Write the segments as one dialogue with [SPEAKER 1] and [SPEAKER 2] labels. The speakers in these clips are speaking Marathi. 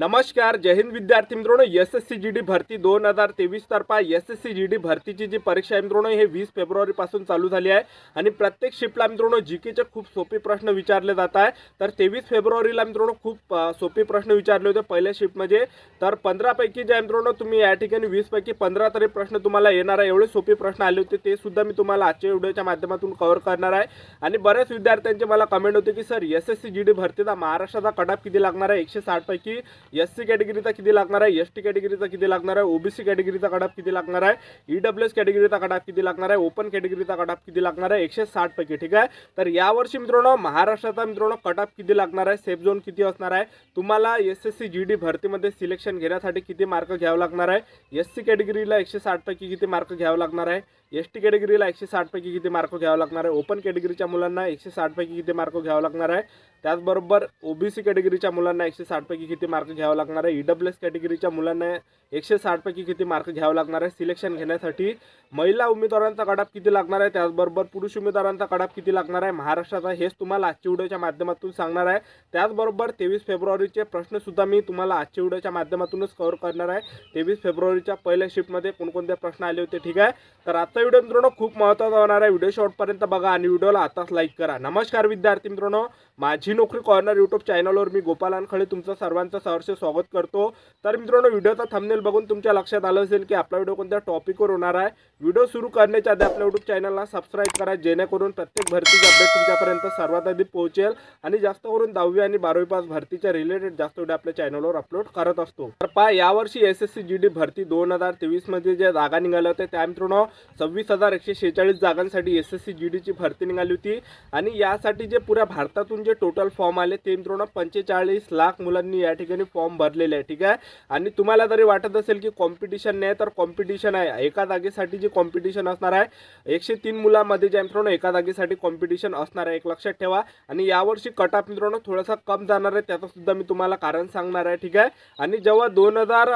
[SPEAKER 1] नमस्कार जय हिंद विद्यार्थी मित्रांनो. S S C G D भरती दोन हजार तेवीस तर्फा S S C G D भरतीची जी परीक्षा आहे मित्रांनो हे वीस फेब्रुवारीपासून चालू झाली आहे. आणि प्रत्येक शिफ्टला मित्रांनो जी केचे खूप सोपे प्रश्न विचारले जात आहे. तर तेवीस फेब्रुवारीला मित्रांनो खूप सोपे प्रश्न विचारले होते पहिल्या शिफ्टमध्ये तर पंधरापैकी जे आहे मित्रांनो तुम्ही या ठिकाणी वीसपैकी पंधरा तरी प्रश्न तुम्हाला येणार आहे. एवढे सोपे प्रश्न आले होते ते सुद्धा मी तुम्हाला आजच्या व्हिडिओच्या माध्यमातून कव्हर करणार आहे. आणि बऱ्याच विद्यार्थ्यांचे मला कमेंट होते की sir S S C G D भरतीचा महाराष्ट्राचा कटाप किती लागणार आहे? एकशे साठपैकी एस सी कॅटेगरीचा किती लागणार आहे? एस टी कॅटेगरीचा किती लागणार आहे? ओबीसी कॅटेगरीचा कटाप किती लागणार आहे? ईडब्ल्यू एस कॅटेगरीचा कटाप किती लागणार आहे? ओपन कॅटेगरीचा कटाप किती लागणार आहे? एकशे साठ पैकी ठीक आहे? तर यावर्षी मित्रांनो महाराष्ट्राचा मित्रांनो कटाप किती लागणार आहे? सेफ झोन किती असणार आहे? तुम्हाला S S C G D भरतीमध्ये सिलेक्शन घेण्यासाठी किती मार्क घ्यावं लागणार आहे? एस सी कॅटेगरीला एकशे साठपैकी किती मार्क घ्यावं लागणार आहे? एस टी कॅटेगरीला एकशे साठ पैकी किती मार्क घ्यावं लागणार आहे? ओपन कॅटेगरीच्या मुलांना एकशे साठ पैकी किती मार्क घ्यावं लागणार आहे? त्याचबरोबर ओबीसी कॅटेगरीच्या मुलांना एकशे साठपैकी किती मार्क घ्यावं लागणार आहे? ई डब्ल्यू एस कॅटेगरीच्या मुलांना एकशे साठपैकी किती मार्क घ्यावं लागणार आहे? सिलेक्शन घेण्यासाठी महिला उमेदवारांचा कडाप किती लागणार आहे? त्याचबरोबर पुरुष उमेदवारांचा कडाप किती लागणार आहे? महाराष्ट्राचा हेच तुम्हाला आजच्या व्हिडिओच्या माध्यमातून सांगणार आहे. त्याचबरोबर तेवीस फेब्रुवारीचे प्रश्नसुद्धा मी तुम्हाला आजच्या व्हिडिओच्या माध्यमातूनच कव्हर करणार आहे. तेवीस फेब्रुवारीच्या पहिल्या शिफ्टमध्ये कोणकोणते प्रश्न आले होते? ठीक आहे. तर आता आजचा व्हिडिओ मित्रांनो खूप महत्त्वाचा होणार आहे. व्हिडिओ शॉर्टपर्यंत बघा आणि व्हिडिओला आताच लाईक करा. नमस्कार विद्यार्थी मित्रांनो. माझी नोकरी कॉर्नर यूट्यूब चॅनलवर मी गोपाल अनखळे तुमचं सर्वांचं सहर्ष स्वागत करतो. तर मित्रांनो व्हिडिओचा थंबनेल बघून तुमच्या लक्षात आलं असेल की आपला व्हिडिओ कोणत्या टॉपिकवर होणार आहे. व्हिडिओ सुरू करण्याच्या आधी आपल्या यूट्यूब चॅनलला सबस्क्राईब करा जेणेकरून प्रत्येक भरतीचे अपडेट तुमच्यापर्यंत सर्वात आधी पोहोचेल. आणि जास्त करून दहावी आणि बारावी पास भरतीच्या रिलेटेड जास्त व्हिडिओ आपल्या चॅनलवर अपलोड करत असतो. तर पहा यावर्षी S S C G D भरती दोन हजार तेवीसमध्ये ज्या जागा निघाल्या होत्या त्या मित्रांनो सव्वीस हजार एकशे शेहेचाळीस जागांसाठी एस एस सी जी डीची भरती निघाली होती. आणि यासाठी जे पुऱ्या भारतातून जे टोटल फॉर्म आले ते मित्रांनो पंचेचाळीस लाख मुलांनी या ठिकाणी फॉर्म भरलेले आहे ठीक आहे? आणि तुम्हाला जरी वाटत असेल की कॉम्पिटिशन नाही तर कॉम्पिटिशन आहे. एका जागेसाठी जे कॉम्पिटिशन असणार आहे एकशे तीन मुलांमध्ये जे मित्रांनो एका जागेसाठी कॉम्पिटिशन असणार आहे एक लक्षात ठेवा. आणि यावर्षी कटाप मित्रांनो थोडासा कम जाणार आहे त्याचं सुद्धा मी तुम्हाला कारण सांगणार आहे ठीक आहे? आणि जेव्हा दोन हजार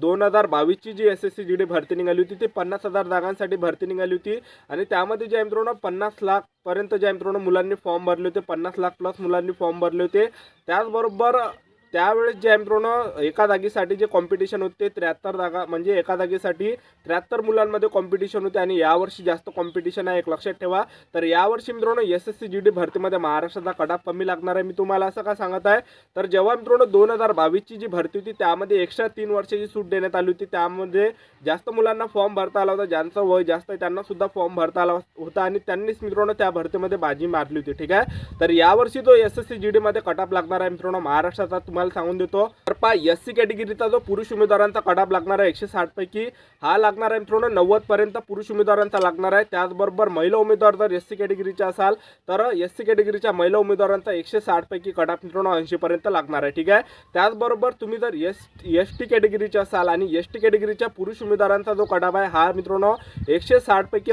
[SPEAKER 1] दोन हजार बावीसची जी S S C G D भरती निघाली होती ती पन्नास हजार जागांसाठी भरती निघाली होती. आणि त्यामध्ये जे आहे मित्रांनो पन्नास लाख पर्यंत जे आहे मित्रांनो मुलांनी फॉर्म भरले होते पन्नास लाख प्लस मुलांनी फॉर्म भरले होते त्याचबरोबर त्यावेळेस जे एम्प्रोनं एका जागेसाठी जे कॉम्पिटिशन होते त्र्याहत्तर जागा म्हणजे एका जागेसाठी त्र्याहत्तर मुलांमध्ये कॉम्पिटिशन होते आणि यावर्षी जास्त कॉम्पिटिशन आहे एक लक्षात ठेवा. तर यावर्षी मित्रांनो S S C G D भरतीमध्ये महाराष्ट्राचा कडाप कमी लागणार आहे. मी तुम्हाला असं का सांगत आहे? तर जेव्हा मित्रांनो दोन हजार बावीसची जी भरती होती त्यामध्ये एक्स्ट्रा तीन वर्षाची सूट देण्यात आली होती. त्यामध्ये जास्त मुलांना फॉर्म भरता आला होता. ज्यांचं वय जास्त आहे त्यांना सुद्धा फॉर्म भरता आला होता आणि त्यांनीच मित्रांनो त्या भरतीमध्ये बाजी मारली होती. ठीक आहे? तर यावर्षी जो एस एस सी जी डीमध्ये कटाप लागणार आहे मित्रांनो. महाराष्ट्राचा तुम्हाला सांगून देतो. तर पा एस सी कॅटेगरीचा जो पुरुष उमेदवारांचा कटाप लागणार आहे एकशे साठपैकी हा लागणार आहे मित्रांनो नव्वदपर्यंत पुरुष उमेदवारांचा लागणार आहे. त्याचबरोबर महिला उमेदवार जर एस सी कॅटेगरीचा असाल तर एस सी कॅटेगरीच्या महिला उमेदवारांचा एकशे साठपैकी कटाप मित्रांनो ऐंशीपर्यंत लागणार आहे ठीक आहे? त्याचबरोबर तुम्ही जर एस एस टी कॅटेगरीचे असाल आणि एस टी कॅटेगरीच्या पुरुष उमेदवारांचा जो कटाप आहे हा मित्रांनो एकशे साठ पैकी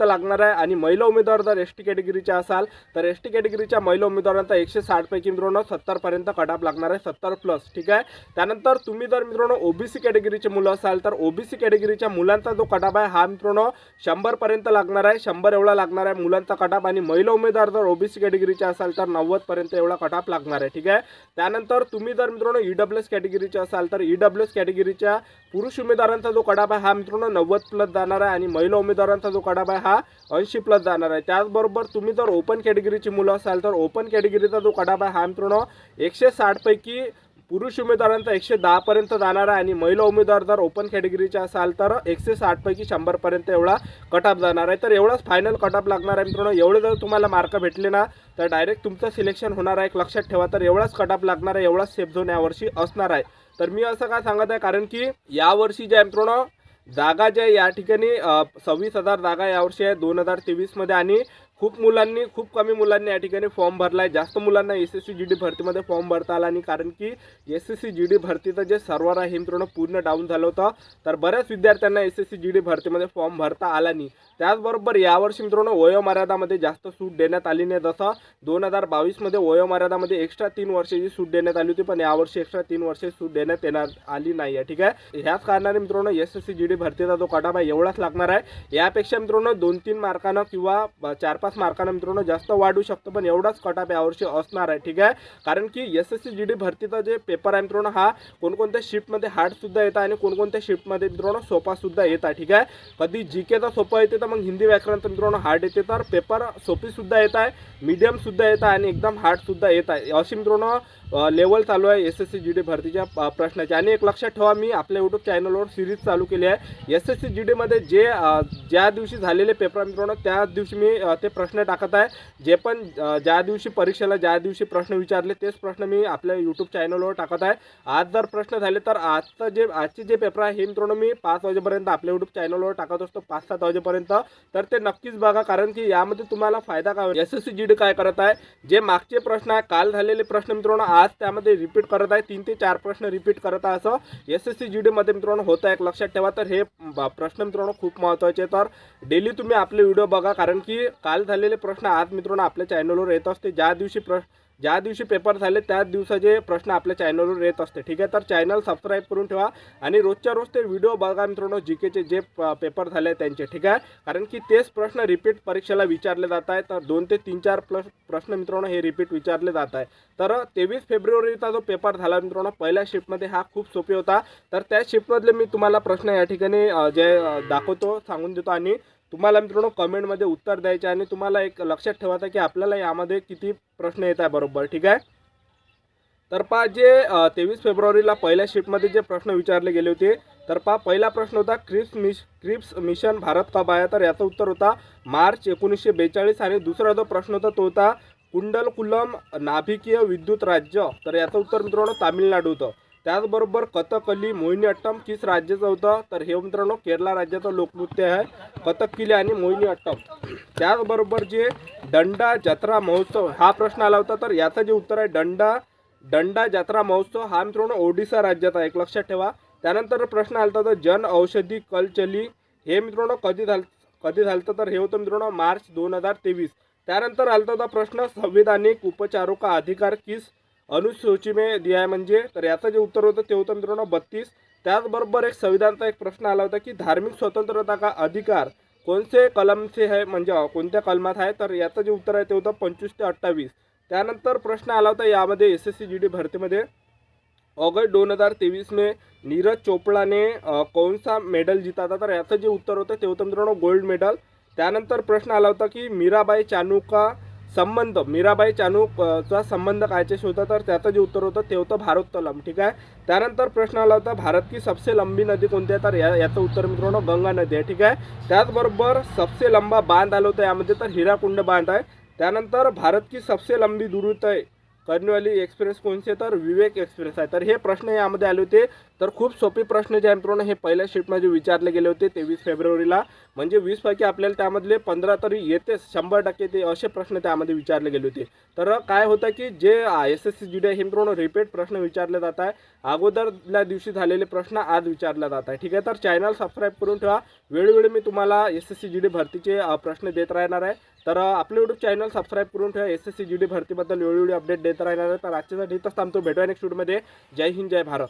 [SPEAKER 1] लागणार आहे आणि महिला उमेदवार जर एस टी कॅटेगरीच्या असाल तर एस टी कॅटेगरीच्या महिला उमेदवारांचा एकशे साठ पैकी मित्रांनो सत्तरपर्यंत कडाप कटाप लागणार आहे. सत्तर प्लस ठीक आहे? त्यानंतर तुम्ही जर मित्रांनो ओबीसी कॅटेगरीचे मुलं असाल तर ओबीसी कॅटेगरीच्या मुलांचा जो कटाप आहे हा मित्रांनो शंभर पर्यंत लागणार आहे. शंभर एवढा लागणार आहे मुलांचा कटाप आणि महिला उमेदवार जर ओबीसी कॅटेगरीचे असाल तर नव्वद पर्यंत एवढा कटाप लागणार आहे ठीक आहे? त्यानंतर तुम्ही जर मित्रांनो ईडब्ल्यू एस कॅटेगरीचे असाल तर ईडब्ल्यू एस कॅटेगरीच्या पुरुष उमेदवारांचा जो कटाप आहे हा मित्रांनो नव्वद प्लस जाणार आहे आणि महिला उमेदवारांचा जो कडाप आहे हा ऐंशी प्लस जाणार आहे. त्याचबरोबर तुम्ही जर ओपन कॅटेगरीची मुलं असाल तर ओपन कॅटेगरीचा जो कटाप आहे हा मित्रांनो एकशे साठपैकी की पुरुष उमेदवारांचा एकशे दहापर्यंत जाणार आहे आणि महिला उमेदवार जर ओपन कॅटेगरीच्या असाल तर एकशे साठपैकी शंभरपर्यंत एवढा कटअप जाणार आहे. तर एवढाच फायनल कटअप लागणार आहे मित्रांनो. एवढे जर तुम्हाला मार्क भेटले ना तर डायरेक्ट तुमचं सिलेक्शन होणार आहे. एक लक्षात ठेवा तर एवढाच कटअप लागणार आहे एवढाच सेफ झोन यावर्षी असणार आहे. तर मी असं काय सांगत आहे कारण की यावर्षी जे आहे मित्रांनो जागा ज्या या ठिकाणी सव्वीस हजार जागा यावर्षी आहे दोन हजार तेवीसमध्ये आणि खूप मुलांनी खूप कमी मुलांनी या ठिकाणी फॉर्म भरला आहे जास्त मुलांना S S C G D भरतीमध्ये फॉर्म भरता आला आणि कारण की S S C G D भरतीचं जे सर्व्हर आहे हे मित्रांनो पूर्ण डाऊन झालं होतं. तर बऱ्याच विद्यार्थ्यांना S S C G D भरतीमध्ये फॉर्म भरता आला नाही. त्याचबरोबर यावर्षी मित्रांनो वयोमर्यादामध्ये जास्त सूट देण्यात आली नाही. जसं दोन हजार बावीसमध्ये वयोमर्यादामध्ये एक्स्ट्रा तीन वर्षाची सूट देण्यात आली होती पण यावर्षी एक्स्ट्रा तीन वर्षे सूट देण्यात येणार आली नाही. आहे ठीक आहे ह्याच कारणाने मित्रांनो S S C G D भरतीचा जो कटाबा आहे एवढाच लागणार आहे. यापेक्षा मित्रांनो दोन तीन मार्कानं किंवा चार पाच पाच मार्कानं मित्रांनो जास्त वाढू शकतो पण एवढाच कटाप यावर्षी असणार आहे ठीक आहे? कारण की S S C G D भरतीचा जे पेपर आहे मित्रांनो हा कोणकोणत्या शिफ्टमध्ये हार्डसुद्धा येतं आणि कोणकोणत्या शिफ्टमध्ये मित्रांनो सोपासुद्धा येतात ठीक आहे? कधी जी केचा सोपा येते तर मग हिंदी व्याकरणचं मित्रांनो हार्ड येते तर पेपर सोपीसुद्धा येत आहे मीडियमसुद्धा येत आहे आणि एकदम हार्डसुद्धा येत आहे. अशी मित्रांनो लेवल चालू आहे S S C G D भरतीच्या अ, प्रश्नाची. आणि एक लक्षात ठेवा मी आपल्या यूट्यूब चॅनलवर सिरीज चालू केली आहे. एस एस सी जी डीमध्ये जे ज्या दिवशी झालेले पेपर मित्रांनो त्या दिवशी मी ते प्रश्न टाकत आहे. जे पण ज्या दिवशी परीक्षेला ज्या दिवशी प्रश्न विचारले तेच प्रश्न मी आपल्या यूट्यूब चॅनलवर टाकत आहे. आज जर प्रश्न झाले तर आजचं जे आजचे जे पेपर आहे हे मित्रांनो मी पाच वाजेपर्यंत आपल्या यूट्यूब चॅनलवर टाकत असतो पाच सात वाजेपर्यंत. तर ते नक्कीच बघा कारण की यामध्ये तुम्हाला फायदा काय S S C G D काय करत आहे? जे मागचे प्रश्न आहे काल झालेले प्रश्न मित्रांनो आज त्यामध्ये रिपीट करत आहे. तीन ते चार प्रश्न रिपीट करत आहे असं एस एस सी जी डीमध्ये मित्रांनो होतं एक लक्षात ठेवा. तर हे प्रश्न मित्रांनो खूप महत्त्वाचे तर डेली तुम्ही आपले व्हिडिओ बघा. कारण की काल झालेले प्रश्न आज मित्रांनो आपल्या चॅनलवर येत असते. ज्या दिवशी प्र ज्या दिवशी पेपर झाले त्याच दिवसाचे प्रश्न आपल्या चॅनलवर येत असते. ठीक आहे? तर चॅनल सबस्क्राईब करून ठेवा आणि रोजच्या रोज ते व्हिडिओ बघा मित्रांनो जी केचे जे प- पेपर झाले त्यांचे. ठीक आहे? कारण की तेच प्रश्न रिपीट परीक्षेला विचारले जात आहे तर दोन ते तीन चार प्लस प्रश्न मित्रांनो हे रिपीट विचारले जात आहे तर तेवीस फेब्रुवारीचा जो पेपर झाला मित्रांनो पहिल्या शिफ्टमध्ये हा खूप सोपे होता. तर त्या शिफ्टमधले मी तुम्हाला प्रश्न या ठिकाणी जे दाखवतो सांगून देतो आणि तुम्हाला मित्रांनो कमेंटमध्ये उत्तर द्यायचे आणि तुम्हाला एक लक्षात ठेवायचं की आपल्याला यामध्ये किती प्रश्न येत आहे बरोबर ठीक आहे? तर पहा जे तेवीस फेब्रुवारीला पहिल्या शिफ्टमध्ये जे प्रश्न विचारले गेले होते तर पहा पहिला प्रश्न होता क्रिप्स मिश क्रिप्स मिशन भारत कब आया तर याचं उत्तर होता मार्च एकोणीसशे बेचाळीस आणि दुसरा जो प्रश्न होता तो होता कुंडलकुलम नाभिकीय विद्युत राज्य. तर याचं उत्तर मित्रांनो तामिळनाडू होतं त्याचबरोबर कथकली मोहिनीअट्टम किस राज्याचं होतं. तर हे मित्रांनो केरला राज्याचं लोकनृत्य आहे. कथकली आणि मोहिनीअट्टम. त्याचबरोबर जे दंडा जत्रा महोत्सव हा प्रश्न आला होता. तर याचं जे उत्तर आहे दंडा दंडा जत्रा महोत्सव हा मित्रांनो ओडिसा राज्यात आहे. एक लक्षात ठेवा. त्यानंतर प्रश्न आला होता तर जन औषधी कलचली. हे मित्रांनो कधी झाल कधी झालं तर हे होतं मित्रांनो मार्च दोन हजार तेवीस. त्यानंतर आला होता प्रश्न संविधानिक उपचारों का अधिकार किस अनुसूची दिया म्हणजे तर याचं जे उत्तर होतं ते होतं मित्रांनो बत्तीस. त्याचबरोबर एक संविधानचा एक प्रश्न आला होता की धार्मिक स्वतंत्रता का अधिकार? कोणते कलमचे आहे? म्हणजे कोणत्या कलमात आहे? तर याचं जे उत्तर आहे ते होतं पंचवीस ते अठ्ठावीस. त्यानंतर प्रश्न आला होता यामध्ये S S C G D भरतीमध्ये. ऑगस्ट दोन हजार तेवीस मे नीरज चोपडाने कोणसा मेडल जिताता? तर याचं जे उत्तर होतं ते होतं मित्रांनो गोल्ड मेडल. त्यानंतर प्रश्न आला होता की मीराबाई चानू का संबंध. मीराबाई चानूचा संबंध कायचे होता तर त्याचं जे उत्तर होतं ते होतं भारोत्तलम ठीक आहे? त्यानंतर प्रश्न आला होता भारत की सबसे लंबी नदी कोणती आहे? तर या याचं उत्तर मित्रांनो गंगा नदी आहे ठीक आहे? त्याचबरोबर सबसे लंबा बांध आलं होतं यामध्ये तर हिराकुंड बांध आहे. त्यानंतर भारत की सबसे लंबी दुरुत आहे? कर्णवाली एक्सप्रेस कोणते तर विवेक एक्सप्रेस आहे. तर हे प्रश्न यामध्ये आले होते. तर खूप सोपे प्रश्न जे आहे मित्रांनो हे पहिल्या शिफ्टमध्ये विचारले गेले होते तेवीस फेब्रुवारीला. म्हणजे वीसपैकी आपल्याला त्यामधले पंधरा तरी येतेच शंभर टक्के ते असे प्रश्न त्यामध्ये विचारले गेले होते. तर काय होतं की जे S S C G D हे मित्रांनो रिपीट प्रश्न विचारले जात आहे. अगोदरल्या दिवशी झालेले प्रश्न आज विचारले जात आहे. ठीक आहे? तर चॅनल सबस्क्राईब करून ठेवा. वेळोवेळी मी तुम्हाला S S C G D भरतीचे प्रश्न देत राहणार आहे. तर आपले आपलं यूट्यूब चॅनल सबस्क्राईब करून ठेवा. S S C G D भरतीबद्दल वेळोवेळी अपडेट देत राहणार तर आजच्यासाठी इथंच थांबतो. भेटूया नेक्स्ट व्हिडिओमध्ये जय हिंद जय भारत.